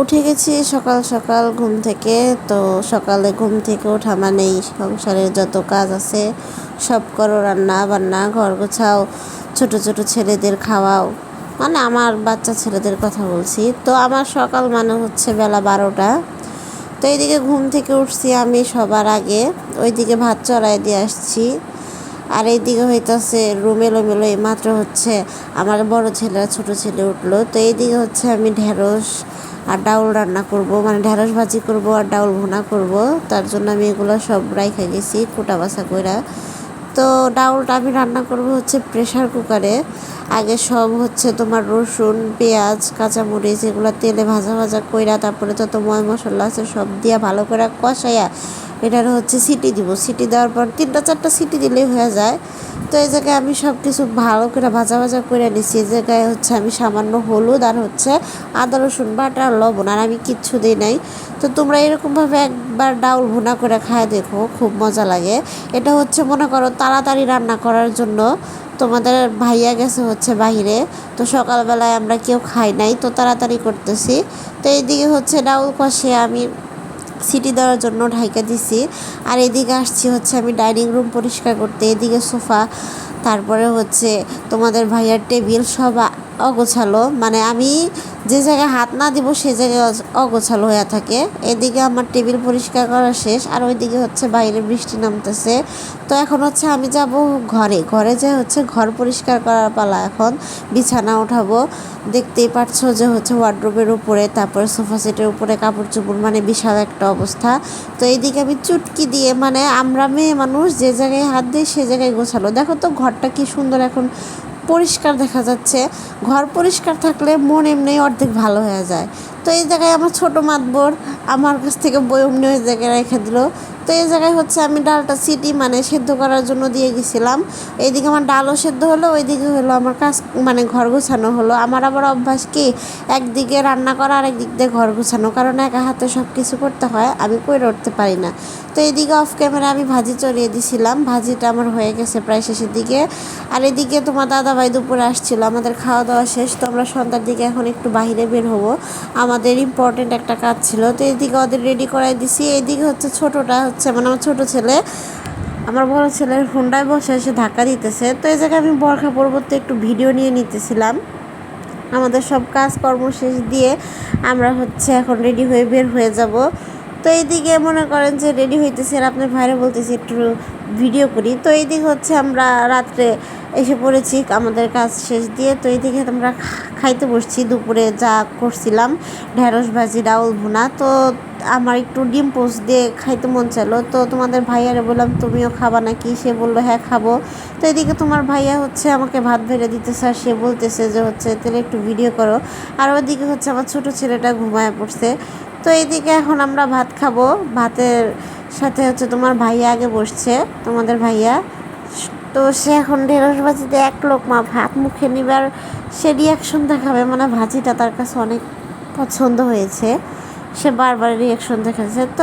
উঠে গেছি সকাল সকাল ঘুম থেকে। তো সকালে ঘুম থেকে ওঠা মানেই সংসারের যত কাজ আছে, সব করো, রান্না বান্না, ঘর গোছাও, ছোট ছোট ছেলেদের খাওয়াও। মানে আমার বাচ্চা ছেলেদের কথা বলছি। তো আমার সকাল মানে হচ্ছে বেলা বারোটা। তো এইদিকে ঘুম থেকে উঠছি আমি সবার আগে। ওইদিকে ভাত চড়াই দিয়ে আসছি। আর এইদিকে হইতাছে রুম এলোমেলো এই মাত্র হচ্ছে আমার বড় ছেলে আর ছোট ছেলে উঠল। তো এইদিকে হচ্ছে আমি ঢেঁড়স আর ডাউল রান্না করব। মানে ঢেঁড়স ভাজি করব আর ডাউল ভুনা করব। তার জন্য আমি এগুলো সব রাইখা গেছি কোটা বাসা কইরা। তো ডাউলটা আমি রান্না করব হচ্ছে প্রেশার কুকারে আগে সব হচ্ছে তোমার রসুন, পেঁয়াজ, কাঁচামরিচ এগুলো তেলে ভাজা ভাজা কইরা তারপরে যত ময় মশলা আছে সব দিয়া ভালো করে কষাইয়া এটার হচ্ছে সিটি দিব। সিটি দেওয়ার পর তিনটা, চারটা সিটি দিলেই হয়ে যায়। তো এই জায়গায় আমি সব কিছু ভালো করে ভাজা ভাজা করে নিছি। এই জায়গায় হচ্ছে আমি সামান্য হলুদ আর হচ্ছে আদা, রসুন বাটা আর লবণ আর আমি কিচ্ছু দিই নাই। তো তোমরা এরকমভাবে একবার ডাউল ভুনা করে খায় দেখো, খুব মজা লাগে। এটা হচ্ছে মনে করো তাড়াতাড়ি রান্না করার জন্য তোমাদের ভাইয়া গেছে হচ্ছে বাহিরে। তো সকালবেলায় আমরা কেউ খাই নাই, তো তাড়াতাড়ি করতেছি। তো এইদিকে হচ্ছে ডাউল কষে আমি সিটি দেওয়ার জন্য ঢাইকা দিছি। আর এদিকে আসছি হচ্ছে আমি ডাইনিং রুম পরিষ্কার করতে, এদিকে সোফা, তারপরে হচ্ছে তোমাদের ভাইয়ার টেবিল সব অগোছালো। মানে আমি যে জায়গায় হাত না দিব সে জায়গায় অগোছালো হয়ে থাকে। এদিকে আমার টেবিল পরিষ্কার করা শেষ, আর ওইদিকে হচ্ছে বাইরে বৃষ্টি নামতেছে। তো এখন হচ্ছে আমি যাব ঘরে। ঘরে যে হচ্ছে ঘর পরিষ্কার করার পালা এখন, বিছানা উঠাবো। দেখতেই পারছ যে হচ্ছে ওয়ার্ড্রোবের উপরে, তারপরে সোফা সেটের উপরে কাপড় চোপড় মানে বিশাল একটা অবস্থা। তো এইদিকে আমি চুটকি দিয়ে মানে আমরা মেয়ে মানুষ, যে জায়গায় হাত দিই সে জায়গায় গোছালো। দেখো তো ঘরটা কি সুন্দর এখন পরিষ্কার দেখা যাচ্ছে। ঘর পরিষ্কার থাকলে মন এমনি অর্ধেক ভালো হয়ে যায়। তো এই জায়গায় আমার ছোটো মাতবর আমার কাছ থেকে বই অমনি ওই জায়গায় রেখে দিল। তো এই জায়গায় হচ্ছে আমি ডালটা সিটি মানে সেদ্ধ করার জন্য দিয়ে গেছিলাম। এইদিকে আমার ডালও সেদ্ধ হলো, ওইদিকে হলো আমার কাজ মানে ঘর গোছানো হলো। আমার আবার অভ্যাস কি, একদিকে রান্না করা আর একদিক দিয়ে ঘর গোছানো, কারণ একা হাতে সব কিছু করতে হয়, আমি করে উঠতে পারি না। তো এইদিকে অফ ক্যামেরা আমি ভাজি চড়িয়ে দিছিলাম, ভাজিটা আমার হয়ে গেছে প্রায় শেষের দিকে। আর এদিকে তোমার দাদা ভাই দুপুরে আসছিল, আমাদের খাওয়া দাওয়া শেষ, তো আমরা সন্ধ্যার দিকে এখন একটু বাহিরে বের হব। আমাদের ইম্পর্টেন্ট একটা কাজ ছিল, তো এদিকে ওদের রেডি করাই দিছি, এইদিকে হচ্ছে ছোটোটা হচ্ছে মানে আমার ছোটো ছেলে, আমার বড় ছেলের হুন্ডায় বসে এসে ধাক্কা দিতেছে। তো এই জায়গায় আমি বরখা পরবর্তী একটু ভিডিও নিয়ে নিতেছিলাম। আমাদের সব কাজকর্ম শেষ দিয়ে আমরা হচ্ছে এখন রেডি হয়ে বের হয়ে যাব। তো এইদিকে মনে করেন যে রেডি হইতেছে আর আপনার ভাইরে বলতেছি, একটু ভিডিও করি। তো এইদিকে হচ্ছে আমরা রাত্রে এসে পড়েছি, আমাদের কাজ শেষ দিয়ে। তো এইদিকে আমরা খাইতে বসছি, দুপুরে যা করছিলাম, ঢেঁড়স ভাজি, ডাউল ভুনা। তো আমার একটু ডিম পোস্ট দিয়ে খাইতে মন চাইলো। তো তোমাদের ভাইয়ারে বললাম, তুমিও খাবা নাকি? সে বলল হ্যাঁ খাব। তো এদিকে তোমার ভাইয়া হচ্ছে আমাকে ভাত ভেড়ে দিতেছে আর সে বলতেছে যে হচ্ছে, তাহলে একটু ভিডিও করো। আর ওদিকে হচ্ছে আমার ছোট ছেলেটা ঘুমায় পড়ছে। তো এইদিকে এখন আমরা ভাত খাব। ভাতের সাথে হচ্ছে তোমার ভাইয়া আগে বসছে, তোমাদের ভাইয়া। তো সে এখন ঢেঁড়স ভাজিতে এক লোক মা ভাত মুখে নিবার সে রিয়াকশন দেখাবে মানে ভাজিটা তার কাছে অনেক পছন্দ হয়েছে। সে বারবার রিয়াকশন দেখাচ্ছে। তো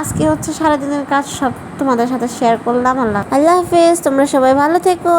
আজকে হচ্ছে সারাদিনের কাজ সব তোমাদের সাথে শেয়ার করলাম। আল্লাহ আল্লাহ হাফেজ, তোমরা সবাই ভালো থেকো।